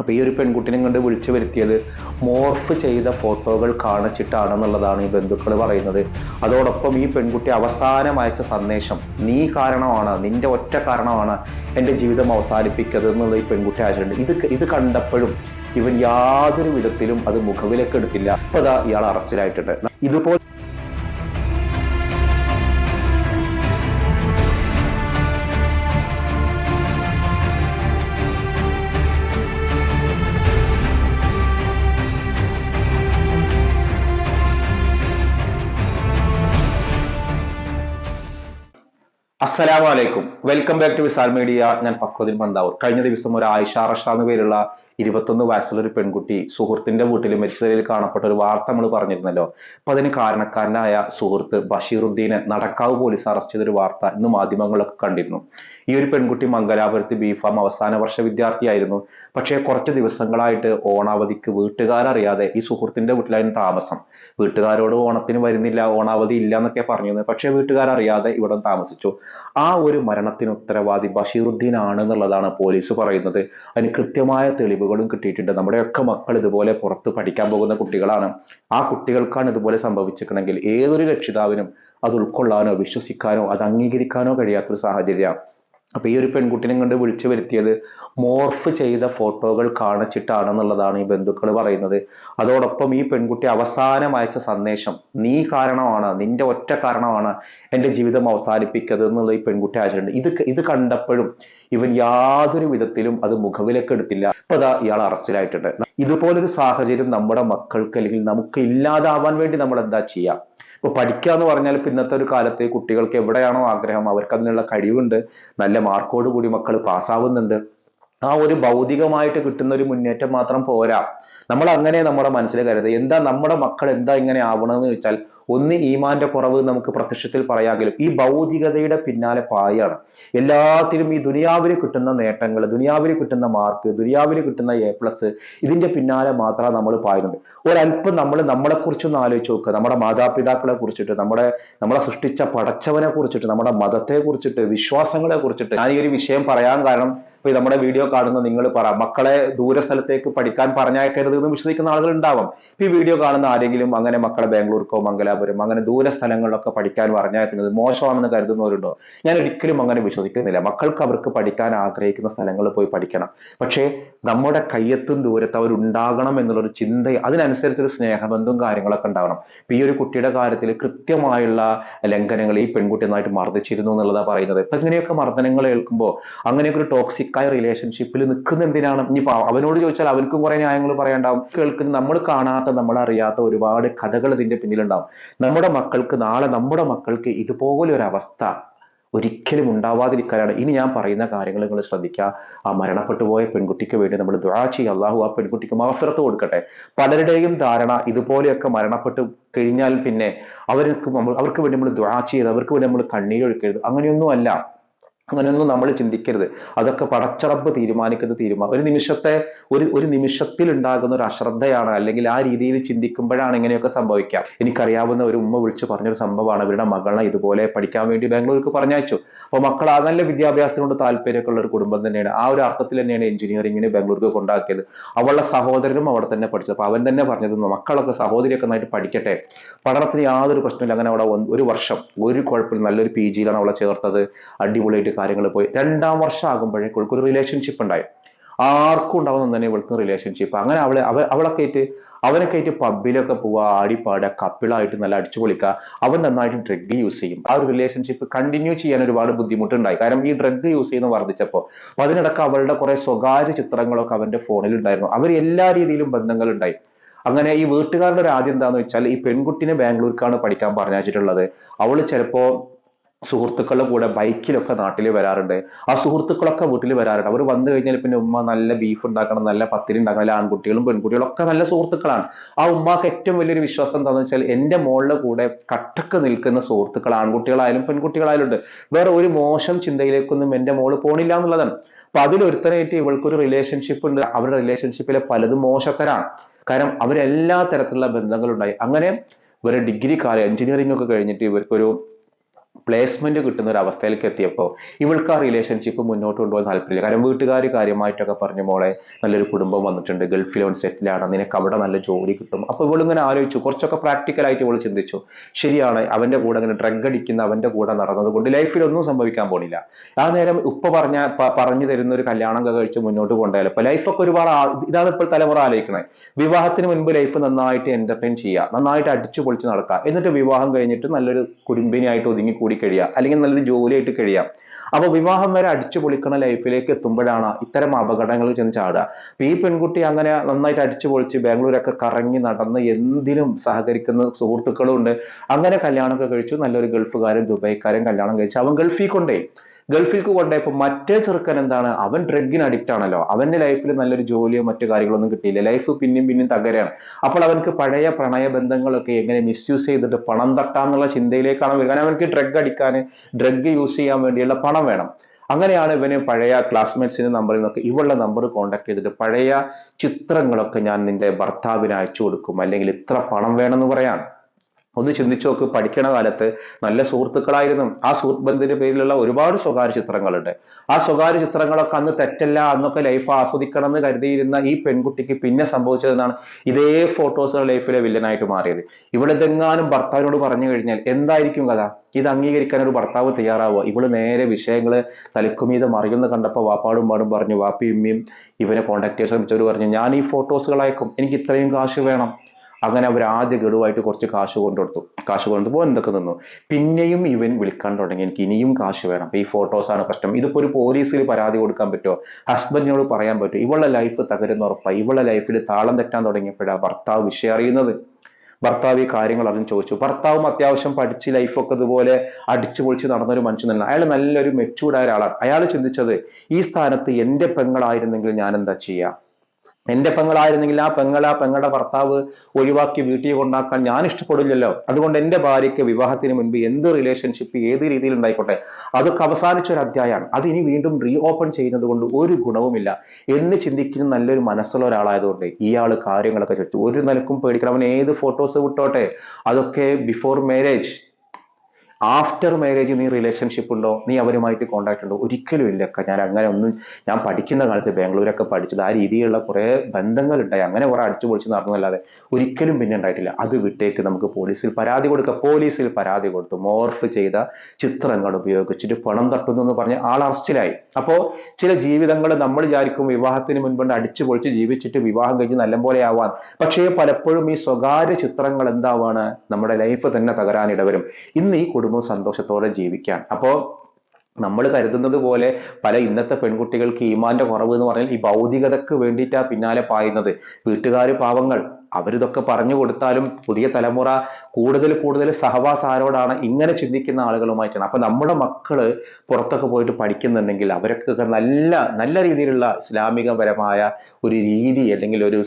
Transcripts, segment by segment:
അപ്പൊ ഈ ഒരു പെൺകുട്ടിനെ കൊണ്ട് വിളിച്ചു വരുത്തിയത് മോർഫ് ചെയ്ത ഫോട്ടോകൾ കാണിച്ചിട്ടാണെന്നുള്ളതാണ് ഈ ബന്ധുക്കൾ പറയുന്നത്. അതോടൊപ്പം ഈ പെൺകുട്ടി അവസാനം അയച്ച സന്ദേശം നീ കാരണമാണ് നിന്റെ ഒറ്റ കാരണമാണ് എന്റെ ജീവിതം അവസാനിപ്പിക്കുന്നത് എന്നുള്ള ഈ പെൺകുട്ടി അയച്ചിട്ടുണ്ട് ഇത് ഇത് കണ്ടപ്പോഴും ഇവൻ യാതൊരു വിധത്തിലും അത് മുഖവിലേക്ക് എടുത്തില്ല. അപ്പോൾ ഇയാൾ അറസ്റ്റിലായിട്ടുണ്ട്. ഇതുപോലെ അസ്സലാമു അലൈക്കും. Welcome back to Visal media ഞാൻ ഫക്രുദ്ദീൻ പന്താവൂർ. കഴിഞ്ഞ ദിവസം ഒരു ആയിഷ റഷ എന്ന പേരുള്ള ഇരുപത്തൊന്ന് വയസ്സുള്ള ഒരു പെൺകുട്ടി സുഹൃത്തിന്റെ വീട്ടിൽ മരിച്ച നിലയിൽ കാണപ്പെട്ട ഒരു വാർത്ത നമ്മൾ പറഞ്ഞിരുന്നല്ലോ. അപ്പൊ അതിന് കാരണക്കാരനായ സുഹൃത്ത് ബഷീറുദ്ദീനെ നടക്കാവ് പോലീസ് അറസ്റ്റ് ചെയ്തൊരു വാർത്ത ഇന്ന് മാധ്യമങ്ങളൊക്കെ കണ്ടിരുന്നു. ഈ ഒരു പെൺകുട്ടി മംഗലാപുരത്ത് ബിഫാം അവസാന വർഷ വിദ്യാർത്ഥിയായിരുന്നു. പക്ഷേ കുറച്ച് ദിവസങ്ങളായിട്ട് ഓണാവധിക്ക് വീട്ടുകാരറിയാതെ ഈ സുഹൃത്തിന്റെ വീട്ടിലായിരുന്നു താമസം. വീട്ടുകാരോട് ഓണത്തിന് വരുന്നില്ല ഓണാവധി ഇല്ല എന്നൊക്കെ പറഞ്ഞിരുന്നു. പക്ഷേ വീട്ടുകാരറിയാതെ ഇവിടെ താമസിച്ചു. ആ ഒരു മരണത്തിന് ഉത്തരവാദി ബഷീറുദ്ദീൻ ആണ് എന്നുള്ളതാണ് പോലീസ് പറയുന്നത്. അതിന് കൃത്യമായ തെളിവുകളും കിട്ടിയിട്ടുണ്ട്. നമ്മുടെയൊക്കെ മക്കൾ ഇതുപോലെ പുറത്ത് പഠിക്കാൻ പോകുന്ന കുട്ടികളാണ്. ആ കുട്ടികൾക്കാണ് ഇതുപോലെ സംഭവിച്ചിരിക്കണമെങ്കിൽ ഏതൊരു രക്ഷിതാവിനും അത് ഉൾക്കൊള്ളാനോ വിശ്വസിക്കാനോ അത് അംഗീകരിക്കാനോ കഴിയാത്തൊരു സാഹചര്യമാണ്. അപ്പൊ ഈ ഒരു പെൺകുട്ടിനെ കൊണ്ട് വിളിച്ചു വരുത്തിയത് മോർഫ് ചെയ്ത ഫോട്ടോകൾ കാണിച്ചിട്ടാണെന്നുള്ളതാണ് ഈ ബന്ധുക്കൾ പറയുന്നത്. അതോടൊപ്പം ഈ പെൺകുട്ടി അവസാനം അയച്ച സന്ദേശം നീ കാരണമാണ് നിന്റെ ഒറ്റ കാരണമാണ് എന്റെ ജീവിതം അവസാനിപ്പിക്കുന്നത് എന്നുള്ള ഈ പെൺകുട്ടി അയച്ചിട്ടുണ്ട് ഇത് ഇത് കണ്ടപ്പോഴും ഇവൻ യാതൊരു വിധത്തിലും അത് മുഖവിലേക്ക് എടുത്തില്ല. ഇപ്പൊ അതാ ഇയാൾ അറസ്റ്റിലായിട്ടുണ്ട്. ഇതുപോലൊരു സാഹചര്യം നമ്മുടെ മക്കൾക്ക് അല്ലെങ്കിൽ നമുക്ക് ഇല്ലാതാവാൻ വേണ്ടി നമ്മൾ എന്താ ചെയ്യാം? ഇപ്പൊ പഠിക്കുക എന്ന് പറഞ്ഞാൽ ഇന്നത്തെ ഒരു കാലത്ത് കുട്ടികൾക്ക് എവിടെയാണോ ആഗ്രഹം അവർക്ക് അതിനുള്ള കഴിവുണ്ട് നല്ല മാർക്കോട് കൂടി മക്കൾ പാസ്സാവുന്നുണ്ട്. ആ ഒരു ഭൗതികമായിട്ട് കിട്ടുന്ന ഒരു മുന്നേറ്റം മാത്രം പോരാ. നമ്മൾ അങ്ങനെ നമ്മുടെ മനസ്സിൽ കരുത് എന്താ നമ്മുടെ മക്കൾ എന്താ ഇങ്ങനെ ആവണമെന്ന് ചോദിച്ചാൽ ഒന്ന് ഈമാന്റെ കുറവ് നമുക്ക് പ്രത്യക്ഷത്തിൽ പറയാമെങ്കിലും ഈ ഭൗതികതയുടെ പിന്നാലെ പായാണ്. എല്ലാത്തിലും ഈ ദുനിയാവിൽ കിട്ടുന്ന നേട്ടങ്ങൾ ദുനിയാവിൽ കിട്ടുന്ന മാർക്ക് ദുനിയാവിൽ കിട്ടുന്ന എ പ്ലസ് ഇതിന്റെ പിന്നാലെ മാത്രമേ നമ്മൾ പായുന്നത് ഒരല്പം നമ്മൾ നമ്മളെ കുറിച്ചൊന്ന് ആലോചിച്ച് നോക്കുക നമ്മുടെ മാതാപിതാക്കളെ കുറിച്ചിട്ട് നമ്മുടെ നമ്മളെ സൃഷ്ടിച്ച പടച്ചവനെ കുറിച്ചിട്ട് നമ്മുടെ മതത്തെ കുറിച്ചിട്ട് വിശ്വാസങ്ങളെ കുറിച്ചിട്ട് ഞാൻ ഈ ഒരു വിഷയം പറയാൻ കാരണം ഇപ്പൊ നമ്മുടെ വീഡിയോ കാണുന്ന നിങ്ങൾ പറ മക്കളെ ദൂര സ്ഥലത്തേക്ക് പഠിക്കാൻ പറഞ്ഞയക്കരുത് എന്ന് വിശ്വസിക്കുന്ന ആളുകൾ ഉണ്ടാവാം. ഈ വീഡിയോ കാണുന്ന ആരെങ്കിലും അങ്ങനെ മക്കളെ ബാംഗ്ലൂർക്കോ മംഗലാപുരം അങ്ങനെ ദൂര സ്ഥലങ്ങളിലൊക്കെ പഠിക്കാൻ പറഞ്ഞയക്കുന്നത് മോശമാണെന്ന് കരുതുന്നവരുണ്ടോ? ഞാൻ ഒരിക്കലും അങ്ങനെ വിശ്വസിക്കുന്നില്ല. മക്കൾക്ക് അവർക്ക് പഠിക്കാൻ ആഗ്രഹിക്കുന്ന സ്ഥലങ്ങളിൽ പോയി പഠിക്കണം. പക്ഷേ നമ്മുടെ കയ്യെത്തും ദൂരത്ത് അവരുണ്ടാകണം എന്നുള്ളൊരു ചിന്ത അതിനനുസരിച്ചൊരു സ്നേഹബന്ധവും കാര്യങ്ങളൊക്കെ ഉണ്ടാവണം. ഇപ്പൊ ഈ ഒരു കുട്ടിയുടെ കാര്യത്തിൽ കൃത്യമായുള്ള ലംഘനങ്ങൾ ഈ പെൺകുട്ടി നന്നായിട്ട് മർദ്ദിച്ചിരുന്നു എന്നുള്ളതാണ് പറയുന്നത്. ഇപ്പൊ ഇങ്ങനെയൊക്കെ മർദ്ദനങ്ങൾ കേൾക്കുമ്പോൾ അങ്ങനെയൊക്കെ ഒരു ടോക്സിക് ആയ റിലേഷൻഷിപ്പിൽ നിൽക്കുന്ന എന്തിനാണ് ഇനിയിപ്പോൾ അവനോട് ചോദിച്ചാൽ അവനക്കും കുറെ ന്യായങ്ങൾ പറയാണ്ടാവും. കേൾക്കുന്ന നമ്മൾ കാണാത്ത നമ്മൾ അറിയാത്ത ഒരുപാട് കഥകൾ ഇതിന്റെ പിന്നിലുണ്ടാവും. നമ്മുടെ മക്കൾക്ക് നാളെ നമ്മുടെ മക്കൾക്ക് ഇതുപോലെ ഒരു അവസ്ഥ ഒരിക്കലും ഉണ്ടാവാതിരിക്കാനാണ്. ഇനി ഞാൻ പറയുന്ന കാര്യങ്ങൾ നിങ്ങൾ ശ്രദ്ധിക്കുക. ആ മരണപ്പെട്ടു പോയ പെൺകുട്ടിക്ക് വേണ്ടി നമ്മൾ ദുആ അള്ളാഹു ആ പെൺകുട്ടിക്ക് മഹഫിറത്ത് കൊടുക്കട്ടെ. പലരുടെയും ധാരണ ഇതുപോലെയൊക്കെ മരണപ്പെട്ടു കഴിഞ്ഞാൽ പിന്നെ അവർക്ക് അവർക്ക് വേണ്ടി നമ്മൾ ദുആ ചെയ്ത് അവർക്ക് വേണ്ടി നമ്മൾ കണ്ണീരൊഴുക്കരുത്. അങ്ങനെയൊന്നും അല്ല അങ്ങനെയൊന്നും നമ്മൾ ചിന്തിക്കരുത്. അതൊക്കെ പടച്ചറബ് തീരുമാനിക്കുന്ന തീരുമാനം ഒരു നിമിഷത്തെ ഒരു ഒരു നിമിഷത്തിൽ ഉണ്ടാകുന്ന ഒരു അശ്രദ്ധയാണ് അല്ലെങ്കിൽ ആ രീതിയിൽ ചിന്തിക്കുമ്പോഴാണ് ഇങ്ങനെയൊക്കെ സംഭവിക്കാം എനിക്കറിയാവുന്ന ഒരു ഉമ്മ വിളിച്ചു പറഞ്ഞൊരു സംഭവമാണ്. ഇവരുടെ മകളെ ഇതുപോലെ പഠിക്കാൻ വേണ്ടി ബാംഗ്ലൂർക്ക് പറഞ്ഞയച്ചു. അപ്പോൾ മക്കൾ ആ നല്ല വിദ്യാഭ്യാസത്തിനോട് താല്പര്യമൊക്കെ ഉള്ള ഒരു കുടുംബം തന്നെയാണ്. ആ ഒരു അർത്ഥത്തിൽ തന്നെയാണ് എഞ്ചിനീയറിംഗിന് ബാംഗ്ലൂർക്ക് കൊണ്ടാക്കിയത്. അവളുടെ സഹോദരനും അവിടെ തന്നെ പഠിച്ചത് അപ്പോൾ അവൻ തന്നെ പറഞ്ഞത് മക്കളൊക്കെ സഹോദരിയൊക്കെ നന്നായിട്ട് പഠിക്കട്ടെ. പഠനത്തിന് യാതൊരു പ്രശ്നമില്ല അങ്ങനെ അവിടെ ഒരു വർഷം ഒരു കുഴപ്പമില്ല. നല്ലൊരു പി ജിയിലാണ് അവളെ ചേർത്തത്. അടിപൊളിയായിട്ട് കാര്യങ്ങൾ പോയി. രണ്ടാം വർഷം ആകുമ്പോഴേക്കും ഒരു റിലേഷൻഷിപ്പ് ഉണ്ടായി. ആർക്കും ഉണ്ടാവുന്ന തന്നെ ഇവൾക്ക് റിലേഷൻഷിപ്പ് അങ്ങനെ അവളെ അവ അവളൊക്കെ ആയിട്ട് അവനൊക്കെ ആയിട്ട് പബ്ബിലൊക്കെ പോവുക ആടിപ്പാടുക കപ്പിളായിട്ട് നല്ല അടിച്ചു പൊളിക്കുക അവൻ നന്നായിട്ട് ഡ്രഗ് യൂസ് ചെയ്യും. ആ ഒരു റിലേഷൻഷിപ്പ് കണ്ടിന്യൂ ചെയ്യാൻ ഒരുപാട് ബുദ്ധിമുട്ടുണ്ടായി. കാരണം ഈ ഡ്രഗ് യൂസ് ചെയ്യുന്ന വർദ്ധിച്ചപ്പോൾ അപ്പൊ അതിനിടക്ക് അവളുടെ കുറെ സ്വകാര്യ ചിത്രങ്ങളൊക്കെ അവന്റെ ഫോണിൽ ഉണ്ടായിരുന്നു. അവർ എല്ലാ രീതിയിലും ബന്ധങ്ങൾ ഉണ്ടായി. അങ്ങനെ ഈ വീട്ടുകാരുടെ ഒരു ആദ്യം എന്താന്ന് വെച്ചാൽ ഈ പെൺകുട്ടിനെ ബാംഗ്ലൂർക്കാണ് പഠിക്കാൻ പറഞ്ഞിട്ടുള്ളത് അവൾ ചിലപ്പോ സുഹൃത്തുക്കളുടെ കൂടെ ബൈക്കിലൊക്കെ നാട്ടിൽ വരാറുണ്ട്. ആ സുഹൃത്തുക്കളൊക്കെ വീട്ടിൽ വരാറുണ്ട്. അവർ വന്നു കഴിഞ്ഞാൽ പിന്നെ ഉമ്മ നല്ല ബീഫ് ഉണ്ടാക്കണം നല്ല പത്തിരി ഉണ്ടാക്കണം നല്ല ആൺകുട്ടികളും പെൺകുട്ടികളും ഒക്കെ നല്ല സുഹൃത്തുക്കളാണ്. ആ ഉമ്മാക്ക് ഏറ്റവും വലിയൊരു വിശ്വാസം എന്താണെന്ന് വെച്ചാൽ എന്റെ മോളുടെ കൂടെ കട്ടക്ക് നിൽക്കുന്ന സുഹൃത്തുക്കൾ ആൺകുട്ടികളായാലും പെൺകുട്ടികളായാലും ഉണ്ട്. വേറെ ഒരു മോശം ചിന്തയിലേക്കൊന്നും എന്റെ മോൾ പോണില്ല എന്നുള്ളതാണ്. അപ്പൊ അതിലൊരുത്തനായിട്ട് ഇവൾക്കൊരു റിലേഷൻഷിപ്പ് ഉണ്ട്. അവരുടെ റിലേഷൻഷിപ്പിലെ പലതും മോശക്കാരാണ്. കാരണം അവരെല്ലാ തരത്തിലുള്ള ബന്ധങ്ങളുണ്ടായി. അങ്ങനെ ഇവരെ ഡിഗ്രി കാലം എഞ്ചിനീയറിംഗ് ഒക്കെ കഴിഞ്ഞിട്ട് ഇവർക്കൊരു പ്ലേസ്മെന്റ് കിട്ടുന്ന ഒരു അവസ്ഥയിലേക്ക് എത്തിയപ്പോൾ ഇവൾക്ക് ആ റിലേഷൻഷിപ്പ് മുന്നോട്ട് കൊണ്ടുപോകാൻ താല്പര്യമില്ല. കാരണം വീട്ടുകാർ കാര്യമായിട്ടൊക്കെ പറഞ്ഞ മോളെ നല്ലൊരു കുടുംബം വന്നിട്ടുണ്ട്. ഗൾഫിൽ ഒന്ന് സെറ്റിലാണ് നിനക്ക് അവിടെ നല്ല ജോലി കിട്ടും. അപ്പോൾ ഇവളിങ്ങനെ ആലോചിച്ചു. കുറച്ചൊക്കെ പ്രാക്ടിക്കൽ ആയിട്ട് ഇവൾ ചിന്തിച്ചു. ശരിയാണ് അവന്റെ കൂടെ അങ്ങനെ ഡ്രഗ് അടിക്കുന്ന അവന്റെ കൂടെ നടന്നത് കൊണ്ട് ലൈഫിൽ ഒന്നും സംഭവിക്കാൻ പോണില്ല. ആ നേരം ഉപ്പ പറഞ്ഞ പറഞ്ഞു തരുന്ന ഒരു കല്യാണം കഴിച്ച് മുന്നോട്ട് കൊണ്ടുപോയാലും? ഇപ്പൊ ലൈഫൊക്കെ ഒരുപാട് ഇതാണ് ഇപ്പോൾ തലമുറ ആലോചിക്കണേ. വിവാഹത്തിന് മുൻപ് ലൈഫ് നന്നായിട്ട് എന്റർടൈൻ ചെയ്യുക. നന്നായിട്ട് അടിച്ചു പൊളിച്ച് നടക്കുക. എന്നിട്ട് വിവാഹം കഴിഞ്ഞിട്ട് നല്ലൊരു കുടുംബിനിയായിട്ട് ഒതുങ്ങി കൂടി കഴിയുക അല്ലെങ്കിൽ നല്ലൊരു ജോലിയായിട്ട് കഴിയാം. അപ്പൊ വിവാഹം വരെ അടിച്ചു പൊളിക്കണ ലൈഫിലേക്ക് എത്തുമ്പോഴാണ് ഇത്തരം അപകടങ്ങൾ ചെന്ന് ചാടുക. ഈ പെൺകുട്ടി അങ്ങനെ നന്നായിട്ട് അടിച്ചു പൊളിച്ച് ബാംഗ്ലൂരൊക്കെ കറങ്ങി നടന്ന് എന്തിനും സഹകരിക്കുന്ന സുഹൃത്തുക്കളും ഉണ്ട് അങ്ങനെ കല്യാണമൊക്കെ കഴിച്ചു. നല്ലൊരു ഗൾഫുകാരൻ ദുബൈക്കാരൻ കല്യാണം കഴിച്ചു. അവൻ ഗൾഫിൽ കൊണ്ടേ ഗൾഫിലേക്ക് കൊണ്ടുപോയപ്പോൾ മറ്റേ ചെറുക്കൻ എന്താണ്? അവൻ ഡ്രഗിന് അഡിക്റ്റ് ആണല്ലോ. അവന്റെ ലൈഫിൽ നല്ലൊരു ജോലിയോ മറ്റു കാര്യങ്ങളൊന്നും കിട്ടിയില്ല. ലൈഫ് പിന്നെയും പിന്നെയും തകരാണ്. അപ്പോൾ അവൻക്ക് പഴയ പ്രണയ ബന്ധങ്ങളൊക്കെ എങ്ങനെ മിസ്യൂസ് ചെയ്തിട്ട് പണം തട്ടാന്നുള്ള ചിന്തയിലേക്കാണ് വരിക. കാരണം അവൻക്ക് ഡ്രഗ് അടിക്കാൻ ഡ്രഗ് യൂസ് ചെയ്യാൻ വേണ്ടിയുള്ള പണം വേണം. അങ്ങനെയാണ് ഇവന് പഴയ ക്ലാസ്മേറ്റ്സിന്റെ നമ്പറിൽ നിന്നൊക്കെ ഇവളുടെ നമ്പർ കോൺടാക്ട് ചെയ്തിട്ട് പഴയ ചിത്രങ്ങളൊക്കെ ഞാൻ നിന്റെ ഭർത്താവിന് അയച്ചു കൊടുക്കും. അല്ലെങ്കിൽ ഇത്ര പണം വേണമെന്ന് പറയാൻ. ഒന്ന് ചിന്തിച്ചു നോക്ക് പഠിക്കണ കാലത്ത് നല്ല സുഹൃത്തുക്കളായിരുന്നു. ആ സുഹൃത്ത് ബന്ധത്തിന്റെ പേരിലുള്ള ഒരുപാട് സ്വകാര്യ ചിത്രങ്ങളുണ്ട്. ആ സ്വകാര്യ ചിത്രങ്ങളൊക്കെ അന്ന് തെറ്റല്ല അന്നൊക്കെ ലൈഫ് ആസ്വദിക്കണം എന്ന് കരുതിയിരുന്ന ഈ പെൺകുട്ടിക്ക് പിന്നെ സംഭവിച്ചതെന്നാണ് ഇതേ ഫോട്ടോസ് ലൈഫിലെ വില്ലനായിട്ട് മാറിയത്. ഇവിടെ ഇതെങ്ങാനും ഭർത്താവിനോട് പറഞ്ഞു കഴിഞ്ഞാൽ എന്തായിരിക്കും കഥ? ഇത് അംഗീകരിക്കാൻ ഒരു ഭർത്താവ് തയ്യാറാവുക ഇവൾ നേരെ വിഷയങ്ങൾ തലക്കുമീത മറിയുന്ന കണ്ടപ്പോൾ വാപ്പാടും പാടും പറഞ്ഞു വാപ്പി ഉമ്മയും ഇവനെ കോണ്ടാക്ട് ചെയ്യാൻ ശ്രമിച്ചവർ പറഞ്ഞു ഞാൻ ഈ ഫോട്ടോസുകൾ അയക്കും എനിക്ക് ഇത്രയും കാശ് വേണം. അങ്ങനെ അവർ ആദ്യ ഗഡുവായിട്ട് കുറച്ച് കാശ് കൊണ്ടു കൊടുത്തു കാശ് കൊണ്ടുപോ എന്തൊക്കെ നിന്നു പിന്നെയും ഇവൻ വിളിക്കാൻ തുടങ്ങി. എനിക്ക് ഇനിയും കാശ് വേണം. ഈ ഫോട്ടോസാണ് പ്രശ്നം. ഇതിപ്പോ ഒരു പോലീസിൽ പരാതി കൊടുക്കാൻ പറ്റുമോ? ഹസ്ബൻഡിനോട് പറയാൻ പറ്റുമോ? ഇവളുടെ ലൈഫ് തകരുന്ന ഉറപ്പായി ഇവളുടെ ലൈഫിൽ താളം തെറ്റാൻ തുടങ്ങിയപ്പോഴാണ് ഭർത്താവ് വിഷയം അറിയുന്നത്. ഭർത്താവ് ഈ കാര്യങ്ങൾ അറിഞ്ഞ് ചോദിച്ചു. ഭർത്താവും അത്യാവശ്യം പഠിച്ച് ലൈഫൊക്കെ ഇതുപോലെ അടിച്ചു പൊളിച്ച് നടന്നൊരു മനുഷ്യനല്ല. അയാൾ നല്ലൊരു മെച്ചൂർഡായ ഒരാളാണ്. അയാൾ ചിന്തിച്ചത് ഈ സ്ഥാനത്ത് എന്റെ പെങ്ങളായിരുന്നെങ്കിൽ ഞാൻ എന്താ ചെയ്യാ? എന്റെ പെങ്ങളായിരുന്നെങ്കിൽ ആ പെങ്ങള പെങ്ങളുടെ ഭർത്താവ് ഒഴിവാക്കി വീട്ടിൽ കൊണ്ടാക്കാൻ ഞാൻ ഇഷ്ടപ്പെടില്ലല്ലോ. അതുകൊണ്ട് എന്റെ ഭാര്യയ്ക്ക് വിവാഹത്തിന് മുൻപ് എന്ത് റിലേഷൻഷിപ്പ് ഏത് രീതിയിൽ ഉണ്ടായിക്കോട്ടെ? അതൊക്കെ അവസാനിച്ച ഒരു അധ്യായമാണ്. അത് ഇനി വീണ്ടും റീ ഓപ്പൺ ചെയ്യുന്നത് കൊണ്ട് ഒരു ഗുണവുമില്ല. എന്ന് ചിന്തിക്കുന്ന നല്ലൊരു മനസ്സുള്ള ഒരാളായതുകൊണ്ട് ഇയാൾ കാര്യങ്ങളൊക്കെ ചോദിച്ചു ഒരു നിലക്കും പേടിക്കണം അവൻ ഏത് ഫോട്ടോസ് വിട്ടോട്ടെ? അതൊക്കെ ബിഫോർ മാരേജ് ആഫ്റ്റർ മാരേജ് നീ റിലേഷൻഷിപ്പ് ഉണ്ടോ? നീ അവരുമായിട്ട് കോണ്ടാക്ട് ഉണ്ടോ? ഒരിക്കലും ഇല്ല. ഞാൻ അങ്ങനെ ഒന്നും ഞാൻ പഠിക്കുന്ന കാലത്ത് ബാംഗ്ലൂരൊക്കെ പഠിച്ചത് ആ രീതിയിലുള്ള കുറെ ബന്ധങ്ങൾ ഉണ്ടായി അങ്ങനെ കുറെ അടിച്ചു പൊളിച്ച് നടന്നല്ലാതെ ഒരിക്കലും പിന്നെ ഉണ്ടായിട്ടില്ല. അത് വിട്ടേക്ക് നമുക്ക് പോലീസിൽ പരാതി കൊടുക്കുക പോലീസിൽ പരാതി കൊടുത്തു. മോർഫ് ചെയ്ത ചിത്രങ്ങൾ ഉപയോഗിച്ചിട്ട് പണം തട്ടുന്നു എന്ന് പറഞ്ഞ് ആൾ അറസ്റ്റിലായി. അപ്പോ ചില ജീവിതങ്ങൾ നമ്മൾ വിചാരിക്കും വിവാഹത്തിന് മുൻപ് അടിച്ചു പൊളിച്ച് ജീവിച്ചിട്ട് വിവാഹം കഴിഞ്ഞ് നല്ലപോലെ ആവാൻ. പക്ഷേ പലപ്പോഴും ഈ സ്വകാര്യ ചിത്രങ്ങൾ എന്താവാണ്? നമ്മുടെ ലൈഫ് തന്നെ തകരാനിടവരും. ഇന്ന് ഈ കുടുംബം സന്തോഷത്തോടെ ജീവിക്കാൻ അപ്പോൾ നമ്മൾ കരുതുന്നത് പോലെ പല ഇന്നത്തെ പെൺകുട്ടികൾക്ക് ഈമാന്റെ കുറവ് എന്ന് പറഞ്ഞാൽ ഈ ഭൗതികതക്ക് വേണ്ടിയിട്ടാ പിന്നാലെ പായുന്നത്. വീട്ടുകാർ പാവങ്ങൾ അവരിതൊക്കെ പറഞ്ഞു കൊടുത്താലും പുതിയ തലമുറ കൂടുതൽ കൂടുതൽ സഹവാസാരോടാണ് ഇങ്ങനെ ചിന്തിക്കുന്ന ആളുകളുമായിട്ടാണ്. അപ്പൊ നമ്മുടെ മക്കൾ പുറത്തൊക്കെ പോയിട്ട് പഠിക്കുന്നുണ്ടെങ്കിൽ അവരൊക്കെ നല്ല നല്ല രീതിയിലുള്ള ഇസ്ലാമികപരമായ ഒരു രീതി അല്ലെങ്കിൽ ഒരു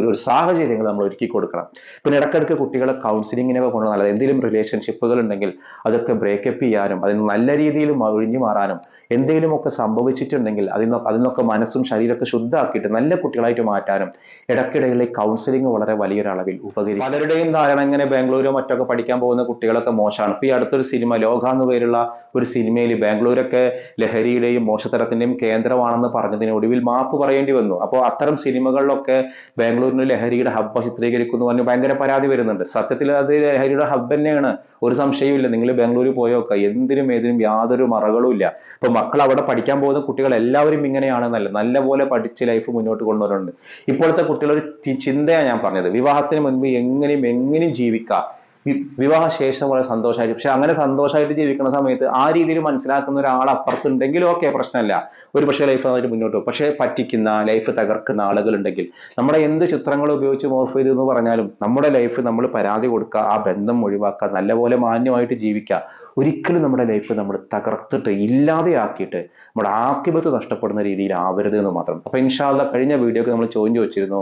ഒരു- സാഹചര്യങ്ങൾ നമ്മൾ ഒരുക്കി കൊടുക്കണം. പിന്നെ ഇടയ്ക്കിടയ്ക്ക് കുട്ടികളെ കൗൺസിലിങ്ങിനൊക്കെ കൊണ്ടു നല്ലത് എന്തെങ്കിലും റിലേഷൻഷിപ്പുകൾ ഉണ്ടെങ്കിൽ അതൊക്കെ ബ്രേക്കപ്പ് ചെയ്യാനും അതിന് നല്ല രീതിയിൽ ഒഴിഞ്ഞു മാറാനും എന്തെങ്കിലുമൊക്കെ സംഭവിച്ചിട്ടുണ്ടെങ്കിൽ അതിൽ നിന്നൊക്കെ മനസ്സും ശരീരമൊക്കെ ശുദ്ധമാക്കിയിട്ട് നല്ല കുട്ടികളായിട്ട് മാറ്റാനും ഇടയ്ക്കിടയിലെ കൗൺസിലിംഗ് വളരെ വലിയൊരു അളവിൽ ഉപകരിക്കും. പലരുടെയും ധാരണ ഇങ്ങനെ ബാംഗ്ലൂരോ മറ്റൊക്കെ പഠിക്കാൻ പോകുന്ന കുട്ടികളൊക്കെ മോശമാണ്. ഇപ്പൊ ഈ അടുത്തൊരു സിനിമ ലോക എന്ന് പേരുള്ള ഒരു സിനിമയിൽ ബാംഗ്ലൂരൊക്കെ ലഹരിയുടെയും മോശത്തരത്തിന്റെയും കേന്ദ്രമാണെന്ന് പറഞ്ഞതിന് ഒടുവിൽ മാപ്പ് പറയേണ്ടി വന്നു. അപ്പോൾ അത്തരം സിനിമകളിലൊക്കെ ബാംഗ്ലൂരിന് ലഹരിയുടെ ഹബ്ബ് ചിത്രീകരിക്കുന്നു പറഞ്ഞ് ഭയങ്കര പരാതി വരുന്നുണ്ട്. സത്യത്തിൽ അത് ലഹരിയുടെ ഹബ്ബ് തന്നെയാണ്. ഒരു സംശയവും ഇല്ല. നിങ്ങൾ ബാംഗ്ലൂരിൽ പോയോക്ക എന്തിനും ഏതിനും യാതൊരു മറകളും ഇല്ല. ഇപ്പൊ മക്കൾ അവിടെ പഠിക്കാൻ പോകുന്ന കുട്ടികൾ എല്ലാവരും ഇങ്ങനെയാണെന്നല്ല നല്ലപോലെ പഠിച്ച് ലൈഫ് മുന്നോട്ട് കൊണ്ടുവരുന്നുണ്ട്. ഇപ്പോഴത്തെ കുട്ടികളൊരു ചിന്തയാണ് ഞാൻ പറഞ്ഞത്. വിവാഹത്തിന് മുൻപ് എങ്ങനെയും എങ്ങനെയും ജീവിക്കാം. വിവാഹ വിവാഹശേഷം വളരെ സന്തോഷമായിട്ട് പക്ഷെ അങ്ങനെ സന്തോഷമായിട്ട് ജീവിക്കുന്ന സമയത്ത് ആ രീതിയിൽ മനസ്സിലാക്കുന്ന ഒരാൾ അപ്പുറത്തുണ്ടെങ്കിൽ ഓക്കെ പ്രശ്നമല്ല. ഒരു പക്ഷേ ലൈഫ് നന്നായിട്ട് മുന്നോട്ട് പോകും. പക്ഷേ പറ്റിക്കുന്ന ലൈഫ് തകർക്കുന്ന ആളുകളുണ്ടെങ്കിൽ നമ്മുടെ എന്ത് ചിത്രങ്ങൾ ഉപയോഗിച്ച് മോർഫ് ചെയ്തു എന്ന് പറഞ്ഞാലും നമ്മുടെ ലൈഫ് നമ്മൾ പരാതി കൊടുക്കുക ആ ബന്ധം ഒഴിവാക്കുക നല്ലപോലെ മാന്യമായിട്ട് ജീവിക്കുക ഒരിക്കലും നമ്മുടെ ലൈഫ് നമ്മൾ തകർത്തിട്ട് ഇല്ലാതെയാക്കിയിട്ട് നമ്മുടെ ആക്കിപത്ത് നഷ്ടപ്പെടുന്ന രീതിയിൽ ആവരുത് എന്ന് മാത്രം. അപ്പൊ ഇൻഷാല്ല കഴിഞ്ഞ വീഡിയോക്ക് നമ്മൾ ചോദ്യം ചോദിച്ചിരുന്നു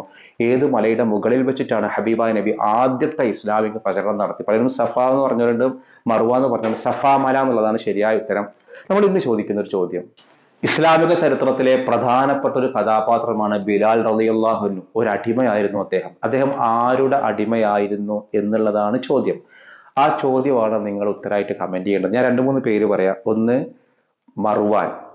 ഏത് മലയുടെ മുകളിൽ വെച്ചിട്ടാണ് ഹബീബ നബി ആദ്യത്തെ ഇസ്ലാമിക പ്രചരണം നടത്തി? പലരും സഫ എന്ന് പറഞ്ഞവരുണ്ട് മറുവ എന്ന് പറഞ്ഞവരുണ്ട് സഫ മല എന്നുള്ളതാണ് ശരിയായ ഉത്തരം. നമ്മൾ ഇന്ന് ചോദിക്കുന്ന ഒരു ചോദ്യം. ഇസ്ലാമിക ചരിത്രത്തിലെ പ്രധാനപ്പെട്ട ഒരു കഥാപാത്രമാണ് ബിലാൽ റലിയുള്ള ഒരു അടിമയായിരുന്നു അദ്ദേഹം. അദ്ദേഹം ആരുടെ അടിമയായിരുന്നു എന്നുള്ളതാണ് ചോദ്യം. ആ ചോദ്യമാണ് നിങ്ങൾ ഉത്തരമായിട്ട് കമന്റ് ചെയ്യേണ്ടത്. ഞാൻ രണ്ട് മൂന്ന് പേര് പറയാം. ഒന്ന്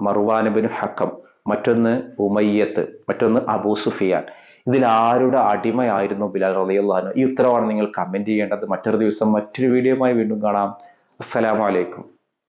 മറുവാൻ ബിൻ ഹക്കം മറ്റൊന്ന് ഉമയ്യത്ത് മറ്റൊന്ന് അബൂ സുഫിയാൻ. ഇതിൽ ആരുടെ അടിമയായിരുന്നു ബിലാൽ റളിയല്ലാഹു ഈ ഉത്തരവാണ് നിങ്ങൾ കമന്റ് ചെയ്യേണ്ടത്. മറ്റൊരു ദിവസം മറ്റൊരു വീഡിയോയുമായി വീണ്ടും കാണാം. അസ്സലാമു അലൈക്കും.